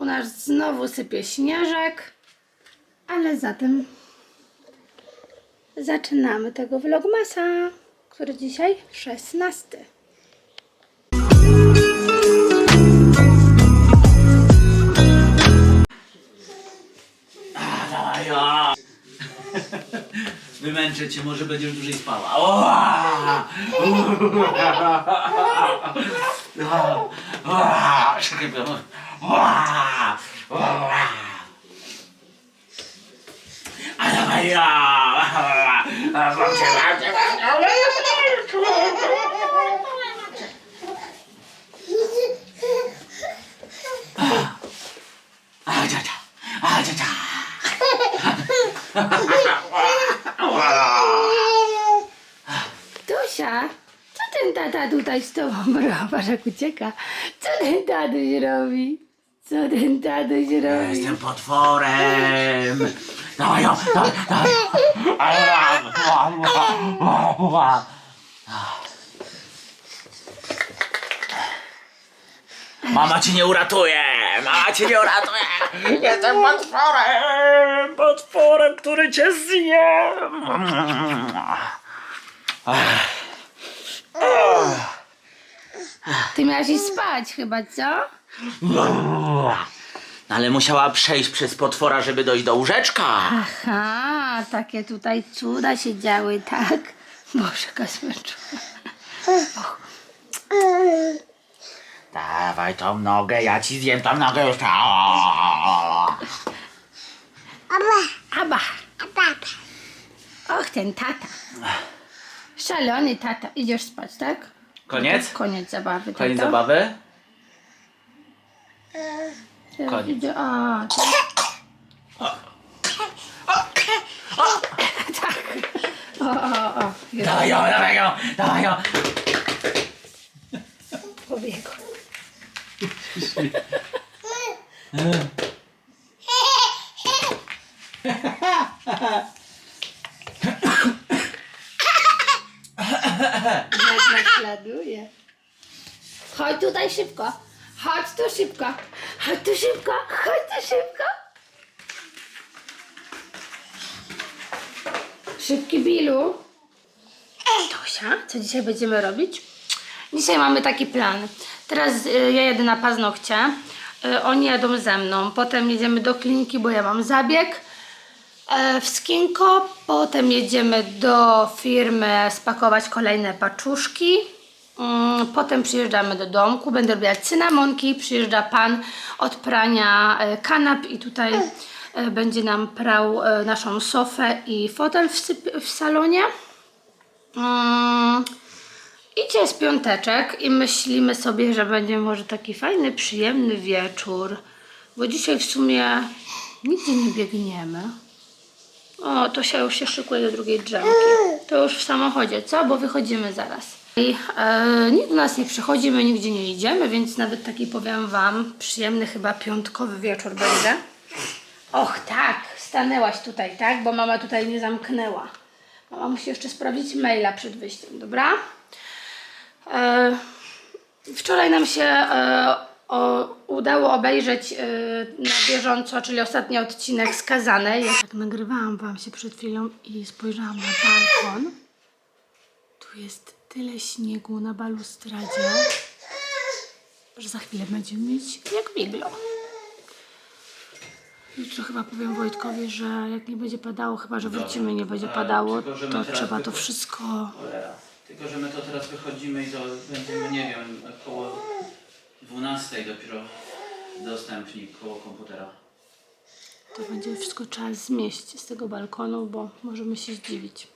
U nas znowu sypie śnieżek, ale zatem zaczynamy tego vlogmasa, który dzisiaj 16. Dawaj, ja. Wymęczę cię, może będziesz dłużej spała. Czekaj, bo- Oa! Oa! A dawaj, ja! A, mam cię, mam cię, mam cię. A, dzia, a, dzia, Tosia, co ten tata tutaj z tobą robi? Patrz jak ucieka. Co ten tatuś robi? Co ten tatuś robi? Jestem potworem! Dawaj, ją, dawaj, dawaj! Mama ci nie uratuje! Mama ci nie uratuje! Jestem potworem! Potworem, który cię zje! Ty miałaś iść spać chyba, co? No ale musiała przejść przez potwora, żeby dojść do łóżeczka. Aha, takie tutaj cuda się działy, tak? Boże, jaka zmęczona. Dawaj tą nogę, ja ci zjem tą nogę jeszcze. Aba. Och, ten tata. Szalony tata. Idziesz spać, tak? Koniec? Koniec zabawy, Koniec zabawy? Teraz Koniec. Idzie, a. O, o, o. Już Dawaj ją, dawaj ją, dawaj ją. pobiegł. Naśladuje. Chodź tutaj szybko. Chodź tu szybko. Chodź tu szybko. Chodź tu szybko. Szybki Bilu. Tosia, co dzisiaj będziemy robić? Dzisiaj mamy taki plan. Teraz y, ja jedę na paznokcie. Y, oni jadą ze mną. Potem jedziemy do kliniki, bo ja mam zabieg e, w Skinko. Potem jedziemy do firmy spakować kolejne paczuszki. Mm, Potem przyjeżdżamy do domku, będę robiła cynamonki. Przyjeżdża pan od prania e, kanap i tutaj e, będzie nam prał e, naszą sofę i fotel w, w salonie. Mm, Idzie jest piąteczek i myślimy sobie, że będzie może taki fajny, przyjemny wieczór. Bo dzisiaj w sumie nigdzie nie biegniemy. O, to się już się szykuje do drugiej drzemki. To już w samochodzie, co? Bo wychodzimy zaraz. I e, nikt do nas nie przychodzi, my nigdzie nie idziemy, więc nawet taki powiem Wam, przyjemny chyba piątkowy wieczór będzie. Och tak, stanęłaś tutaj, tak? Bo mama tutaj nie zamknęła. Mama musi jeszcze sprawdzić maila przed wyjściem, dobra? E, wczoraj nam się e, o, udało obejrzeć e, na bieżąco, czyli ostatni odcinek Skazanej. Ja tak nagrywałam Wam się przed chwilą i spojrzałam na balkon. Tu jest tyle śniegu na balustradzie, że za chwilę będziemy mieć jak biglo. Jutro chyba powiem Wojtkowi, że jak nie będzie padało, chyba że wrócimy, nie będzie padało, tylko, że my to teraz trzeba to wszystko Cholera. Tylko, że my to teraz wychodzimy i to będziemy, nie wiem, około 12 dopiero dostępni koło komputera. To będzie wszystko trzeba zmieść z tego balkonu, bo możemy się zdziwić.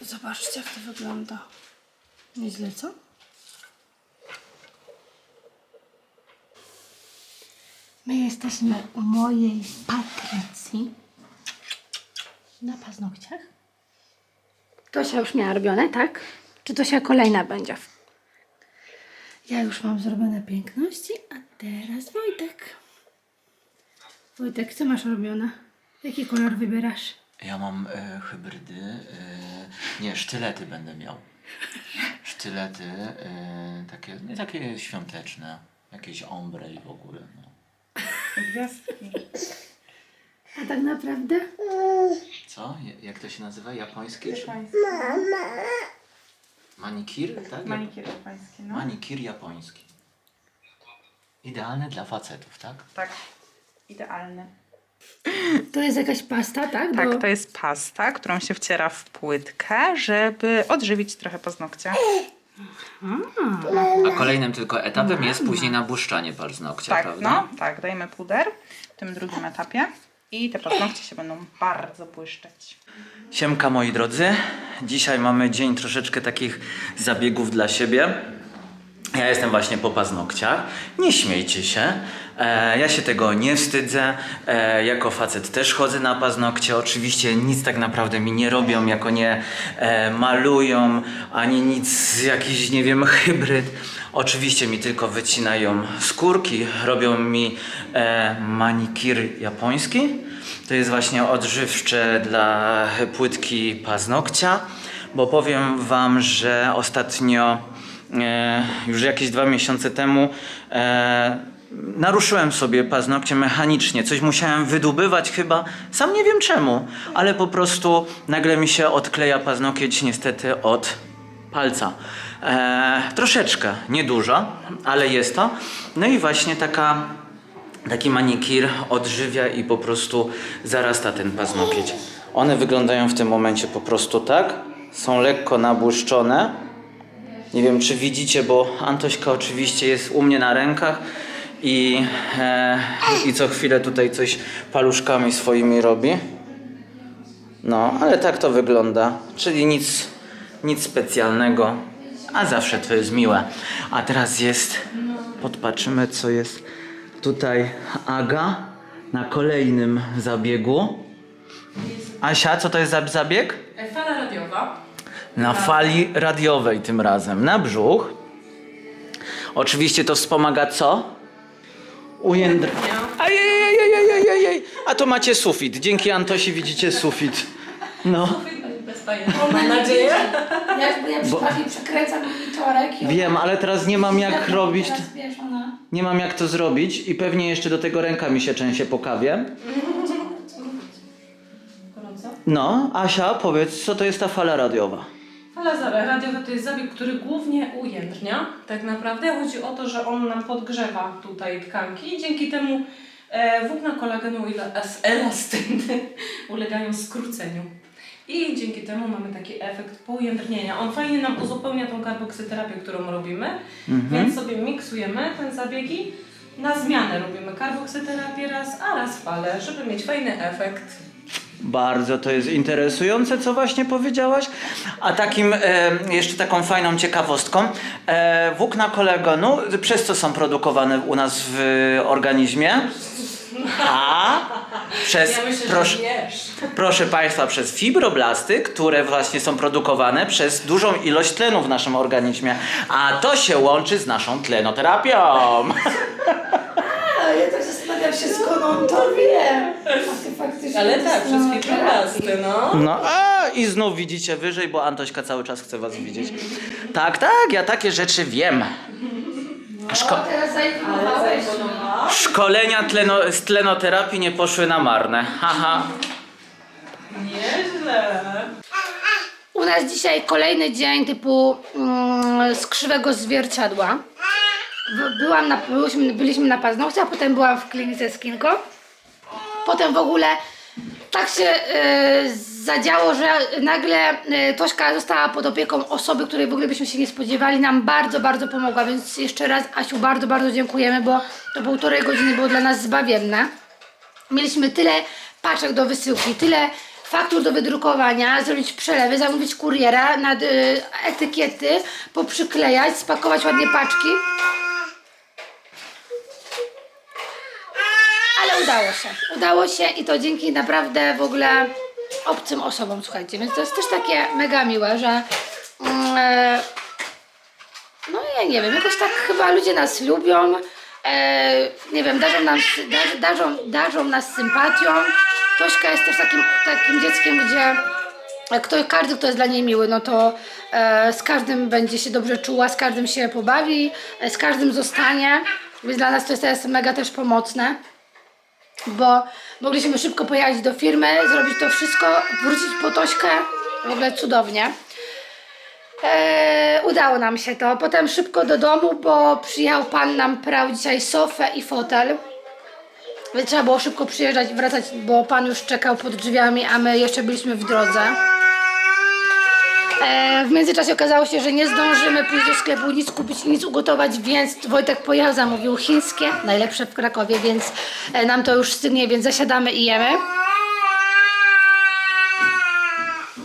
Zobaczcie, jak to wygląda. Nieźle, co? My jesteśmy u mojej Patrycji na paznokciach. Tosia już miała robione, tak? Czy Tosia kolejna będzie? Ja już mam zrobione piękności, a teraz Wojtek. Wojtek, co masz robione? Jaki kolor wybierasz? Ja mam e, hybrydy, e, nie, sztylety będę miał. Sztylety, e, takie, nie takie świąteczne. Jakieś ombre i w ogóle. No. Gwiazdki. A tak naprawdę? Co? Ja- Jak to się nazywa? Japońskie? Czy... Japoński. Manikir? Tak? Manikir japoński, no. Manikir japoński. Idealny dla facetów, tak? Tak. Idealny. To jest jakaś pasta, tak? Tak, Bo- to jest pasta, którą się wciera w płytkę, żeby odżywić trochę paznokcia. A kolejnym tylko etapem jest później nabłuszczanie paznokcia, Tak, prawda? no, tak, dajemy puder w tym drugim etapie i te paznokcie się będą bardzo błyszczeć. Siemka moi drodzy, dzisiaj mamy dzień troszeczkę takich zabiegów dla siebie. Ja jestem właśnie po paznokciach. Nie śmiejcie się. E, ja się tego nie wstydzę. E, jako facet też chodzę na paznokcie. Oczywiście nic tak naprawdę mi nie robią, jako nie e, malują, ani nic, jakiś, nie wiem, hybryd. Oczywiście mi tylko wycinają skórki, robią mi e, manikir japoński. To jest właśnie odżywcze dla płytki paznokcia, bo powiem Wam, że ostatnio, już jakieś dwa miesiące temu, e, naruszyłem sobie paznokcie mechanicznie. Coś musiałem wydubywać chyba, sam nie wiem czemu, ale po prostu nagle mi się odkleja paznokieć niestety od palca. E, troszeczkę, niedużo, ale jest to. No i właśnie taka Taki manikir odżywia i po prostu zarasta ten paznokieć. One wyglądają w tym momencie po prostu tak. Są lekko nabłyszczone. Nie wiem, czy widzicie, bo Antośka oczywiście jest u mnie na rękach i, e, i co chwilę tutaj coś paluszkami swoimi robi. No, ale tak to wygląda. Czyli nic, nic specjalnego, a zawsze to jest miłe. A teraz jest, podpatrzymy co jest tutaj Aga na kolejnym zabiegu. Asia, co to jest za zabieg? Na fali radiowej tym razem, na brzuch. Oczywiście to wspomaga co? Ujędr... Ajajajajajajajaj. A to macie sufit. Dzięki Antosi widzicie sufit. No. Mam nadzieję. Ja, bo ja przekręcam monitorek i Wiem, ale teraz nie mam jak Teraz robić. wiesz, ona... Nie mam jak to zrobić i pewnie jeszcze do tego rękami się częściej pokawię. Gorąco. No, Asia, powiedz, co to jest ta fala radiowa? Fala za- radiowa to jest zabieg, który głównie ujędrnia. Tak naprawdę chodzi o to, że on nam podgrzewa tutaj tkanki i dzięki temu e, włókna kolagenu i elas- elastyny ulegają skróceniu. I dzięki temu mamy taki efekt poujędrnienia. On fajnie nam uzupełnia tą karboksyterapię, którą robimy, więc sobie miksujemy ten zabiegi. Na zmianę robimy karboksyterapię raz, a raz falę, żeby mieć fajny efekt. Bardzo to jest interesujące, co właśnie powiedziałaś. A takim, e, jeszcze taką fajną ciekawostką, e, włókna kolegonu, przez co są produkowane u nas w organizmie? A przez, Ja myślę, proszę, że wiesz. proszę Państwa, przez fibroblasty, które właśnie są produkowane przez dużą ilość tlenu w naszym organizmie. A to się łączy z naszą tlenoterapią. A, ja tak zastanawiam się, skąd on to wie. A ty faktycznie Ale tak, przez na fibroblasty, no. No a i znów widzicie wyżej, bo Antośka cały czas chce was widzieć. Tak, tak, ja takie rzeczy wiem. Szko- O, teraz szkolenia tleno- z tlenoterapii nie poszły na marne. Haha. Nieźle. U nas dzisiaj kolejny dzień typu mm, z krzywego zwierciadła. Byłam na, byliśmy, byliśmy na paznokcie, a potem byłam w klinice Skinko. Potem w ogóle tak się e, zadziało, że nagle e, Tośka została pod opieką osoby, której w ogóle byśmy się nie spodziewali. Nam bardzo, bardzo pomogła, więc jeszcze raz Asiu bardzo, bardzo dziękujemy, bo to półtorej godziny było dla nas zbawienne. Mieliśmy tyle paczek do wysyłki, tyle faktur do wydrukowania, zrobić przelewy, zamówić kuriera, nad, y, etykiety, poprzyklejać, spakować ładnie paczki. Ale udało się. Udało się i to dzięki naprawdę w ogóle obcym osobom, słuchajcie. Więc to jest też takie mega miłe, że mm, e, no ja nie wiem, jakoś tak chyba ludzie nas lubią, e, nie wiem, darzą, nam, dar, darzą, darzą nas sympatią. Tośka jest też takim, takim dzieckiem, gdzie kto, każdy, kto jest dla niej miły, no to e, z każdym będzie się dobrze czuła, z każdym się pobawi, e, z każdym zostanie. Więc dla nas to jest mega też pomocne, bo mogliśmy szybko pojechać do firmy, zrobić to wszystko, wrócić po Tośkę, w ogóle cudownie. Eee, udało nam się to. Potem szybko do domu, bo przyjechał pan nam prał dzisiaj sofę i fotel. Więc trzeba było szybko przyjeżdżać wracać, bo pan już czekał pod drzwiami, a my jeszcze byliśmy w drodze. E, w międzyczasie okazało się, że nie zdążymy pójść do sklepu, nic kupić, nic ugotować, więc Wojtek pojechał, zamówił chińskie, najlepsze w Krakowie, więc e, nam to już stygnie, więc zasiadamy i jemy.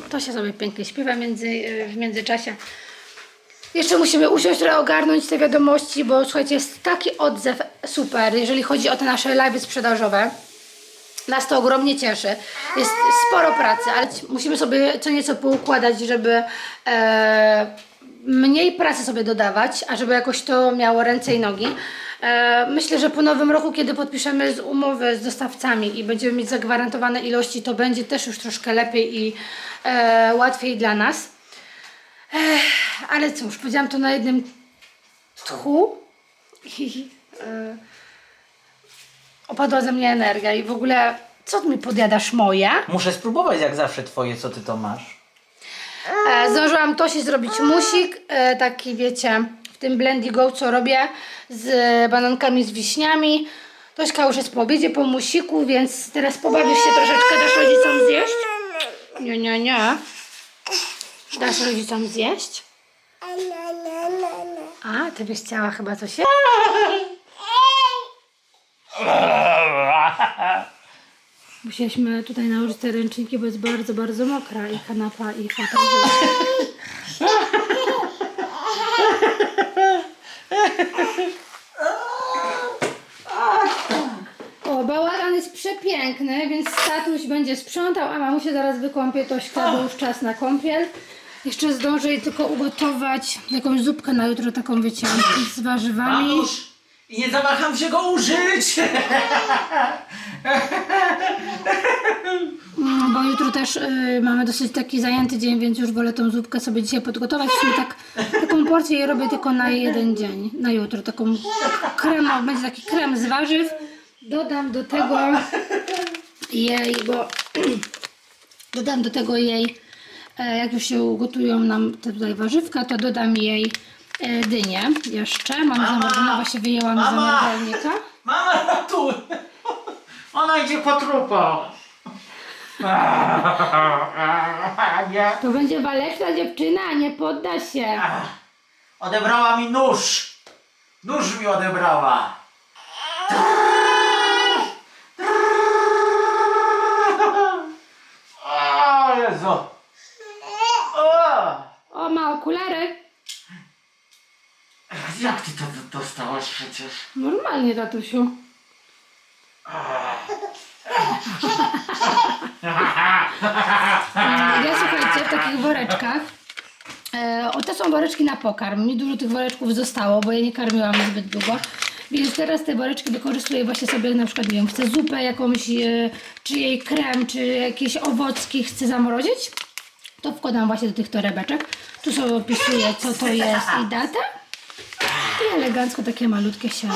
To się sobie pięknie śpiewa między, e, w międzyczasie. Jeszcze musimy usiąść, trochę ogarnąć te wiadomości, bo słuchajcie, jest taki odzew super, jeżeli chodzi o te nasze live sprzedażowe. Nas to ogromnie cieszy. Jest sporo pracy, ale musimy sobie co nieco poukładać, żeby e, mniej pracy sobie dodawać, a żeby jakoś to miało ręce i nogi. E, myślę, że po nowym roku, kiedy podpiszemy z umowy z dostawcami i będziemy mieć zagwarantowane ilości, to będzie też już troszkę lepiej i e, łatwiej dla nas. Ech, ale cóż, powiedziałam to na jednym tchu e, opadła ze mnie energia i w ogóle co ty mi podjadasz moje? Muszę spróbować jak zawsze twoje, co ty to masz. E, zdążyłam Tosi zrobić musik, e, taki wiecie, w tym Blendy Go, co robię, z banankami z wiśniami. Tośka już jest po obiedzie, po musiku, więc teraz pobawisz się troszeczkę, dasz rodzicom zjeść? Nie, nie, nie. Dasz rodzicom zjeść? A, ty byś chciała chyba coś jeść? Musieliśmy tutaj nałożyć te ręczniki, bo jest bardzo, bardzo mokra i kanapa i fotel. O, bałagan jest przepiękny, więc tatuś będzie sprzątał, a mamusia zaraz wykąpie Tośka, bo już czas na kąpiel. Jeszcze zdążę jej tylko ugotować jakąś zupkę na jutro, taką wiecie, z warzywami. Mamusz! I nie zamacham się go użyć! No, bo jutro też y, mamy dosyć taki zajęty dzień, więc już wolę tą zupkę sobie dzisiaj podgotować. W tak, taką porcję jej robię tylko na jeden dzień, na jutro. Taką kremą, będzie taki krem z warzyw. Dodam do tego jej, bo dodam do tego jej, e, jak już się ugotują nam te tutaj warzywka, to dodam jej e, dynię jeszcze. Mam zamarzynowa, się wyjęłam z Mama! Mama, ratuj! Ona idzie po trupa. Nie. To będzie waleczna dziewczyna, nie podda się. Odebrała mi nóż. Nóż mi odebrała. O Jezu. O! O, ma okulary. Jak ty to dostałaś przecież? Normalnie, tatusiu. Ja słuchajcie, w takich woreczkach. E, o, te są woreczki na pokarm. Mi dużo tych woreczków zostało, bo ja nie karmiłam zbyt długo. Więc teraz te woreczki wykorzystuję właśnie sobie, na przykład, nie wiem, chcę zupę jakąś, e, czy jej krem, czy jakieś owocki chcę zamrozić. To wkładam właśnie do tych torebeczek. Tu sobie opisuję, co to jest i datę. I elegancko takie malutkie się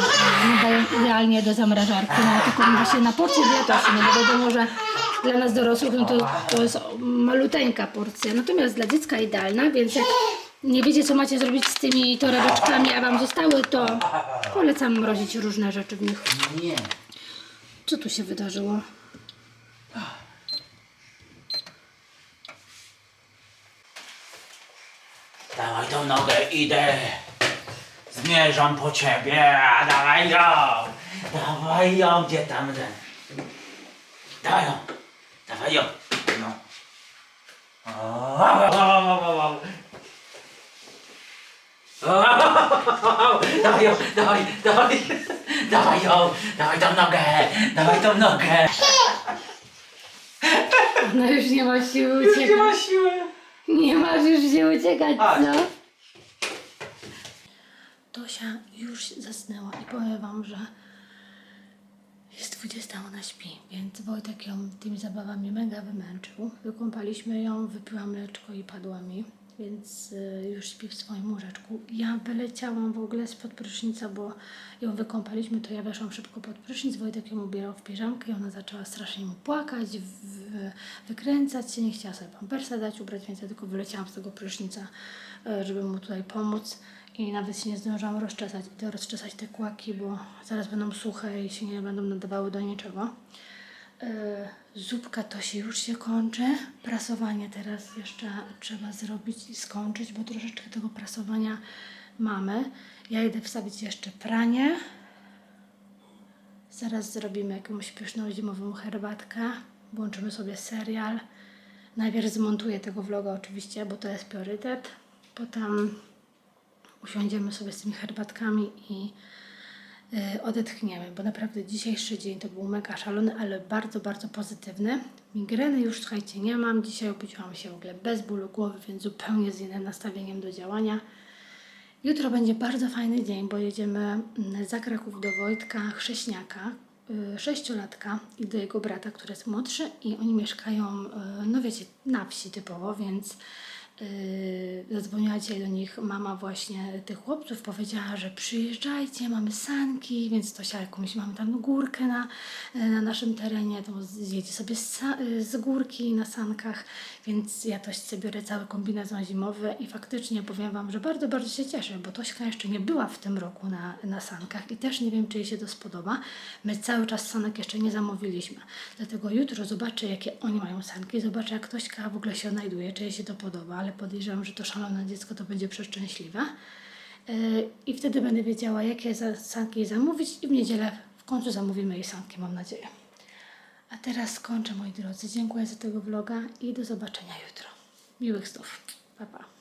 nadają idealnie do zamrażarki. No, taką właśnie na porcję dietosi, no bo wiadomo, że dla nas dorosłych no to, to jest maluteńka porcja. Natomiast dla dziecka idealna, więc jak nie wiecie co macie zrobić z tymi torebeczkami, a wam zostały, to polecam mrozić różne rzeczy w nich. Nie. Co tu się wydarzyło? Dawaj tą nogę, idę. Zmierzam po ciebie. Dawaj ją. Dawaj ją, gdzie tam ten. Dawaj ją. Dawaj ją. No. Dawaj ją, dawaj, dawaj. Dawaj ją, dawaj tą nogę, dawaj tą nogę. No już nie ma siły uciekać. siły. Nie masz już gdzie uciekać, Chodź. co? Tosia już zasnęła i powiem wam, że jest 20, ona śpi, więc Wojtek ją tymi zabawami mega wymęczył. Wykąpaliśmy ją, wypiła mleczko i padła mi. więc y, już śpi w swoim łóżeczku. Ja wyleciałam w ogóle spod prysznica, bo ją wykąpaliśmy, to ja weszłam szybko pod prysznic, Wojtek ją ubierał w piżamkę i ona zaczęła strasznie mu płakać, wykręcać się, nie chciała sobie pampersa dać ubrać, więc ja tylko wyleciałam z tego prysznica, y, żeby mu tutaj pomóc i nawet się nie zdążyłam rozczesać. Rozczesać te kłaki, bo zaraz będą suche i się nie będą nadawały do niczego. E, Zupka to się już się kończy. Prasowanie teraz jeszcze trzeba zrobić i skończyć, bo troszeczkę tego prasowania mamy. Ja idę wstawić jeszcze pranie. Zaraz zrobimy jakąś pyszną zimową herbatkę. Włączymy sobie serial. Najpierw zmontuję tego vloga oczywiście, bo to jest priorytet. Potem usiądziemy sobie z tymi herbatkami i y, odetchniemy, bo naprawdę dzisiejszy dzień to był mega szalony, ale bardzo, bardzo pozytywny. Migreny już, słuchajcie, nie mam. Dzisiaj obudziłam się w ogóle bez bólu głowy, więc zupełnie z innym nastawieniem do działania. Jutro będzie bardzo fajny dzień, bo jedziemy mm, za Kraków do Wojtka Chrześniaka, y, sześciolatka i do jego brata, który jest młodszy i oni mieszkają, y, no wiecie, na wsi typowo, więc Yy, zadzwoniła dzisiaj do nich mama właśnie tych chłopców, powiedziała, że przyjeżdżajcie, mamy sanki, więc to się jakąś, mamy tam górkę na, na naszym terenie, to zjedzie sobie z, sa- z górki na sankach, więc ja to sobie biorę cały kombinezon zimowy i faktycznie powiem Wam, że bardzo, bardzo się cieszę, bo Tośka jeszcze nie była w tym roku na, na sankach i też nie wiem, czy jej się to spodoba. My cały czas sanek jeszcze nie zamówiliśmy, dlatego jutro zobaczę, jakie oni mają sanki, zobaczę, jak Tośka w ogóle się odnajduje, czy jej się to podoba, ale podejrzewam, że to szalone dziecko to będzie przeszczęśliwe. Yy, I wtedy będę wiedziała, jakie sanki zamówić i w niedzielę w końcu zamówimy jej sanki, mam nadzieję. A teraz skończę, moi drodzy. Dziękuję za tego vloga i do zobaczenia jutro. Miłych snów. Pa, pa.